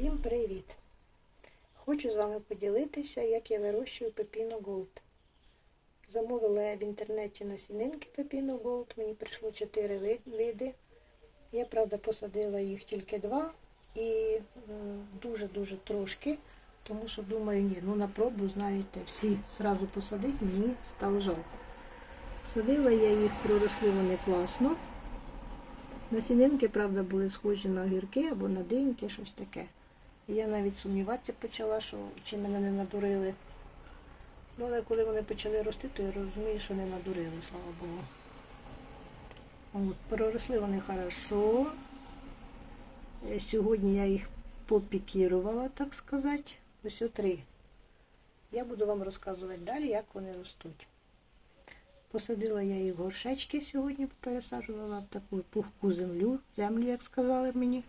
Всім привіт! Хочу з вами поділитися, як я вирощую пепіно Голд. Замовила я в інтернеті насінинки пепіно Голд. Мені прийшло 4 види. Я, правда, посадила їх тільки два і е, дуже-дуже трошки, тому що думаю, ні, ну на пробу, знаєте, всі зразу посадити, мені стало жалко. Садила я їх, проросли вони класно. Насінинки, правда, були схожі на огірки або на диньки, щось таке. Я навіть сумніватися почала, що чи мене не надурили. Ну, але коли вони почали рости, то я розумію, що не надурили, слава Богу. От, проросли вони хорошо. Е, Сьогодні я їх попікірувала, так сказати. Ось три. Я буду вам розказувати далі, як вони ростуть. Посадила я їх горшечки сьогодні, пересаджувала в таку пухку землю, землю, як сказали мені.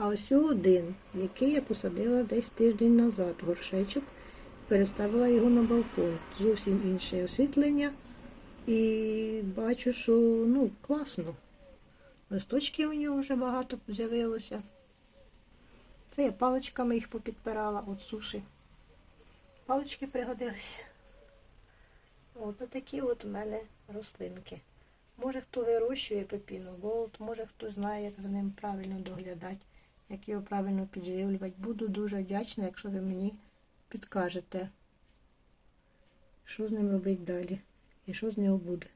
А ось один, який я посадила десь тиждень назад, горшечок, переставила його на балкон. Зовсім інше освітлення. І бачу, що ну, класно. Листочки у нього вже багато з'явилося. Це я паличками їх попідпирала від суші. Палички пригодилися. От такі от у мене рослинки. Може хто вирощує пепіно голд, може хто знає, як за ним правильно доглядати, як його правильно підживлювати. Буду дуже вдячна, якщо ви мені підкажете, що з ним робити далі і що з нього буде.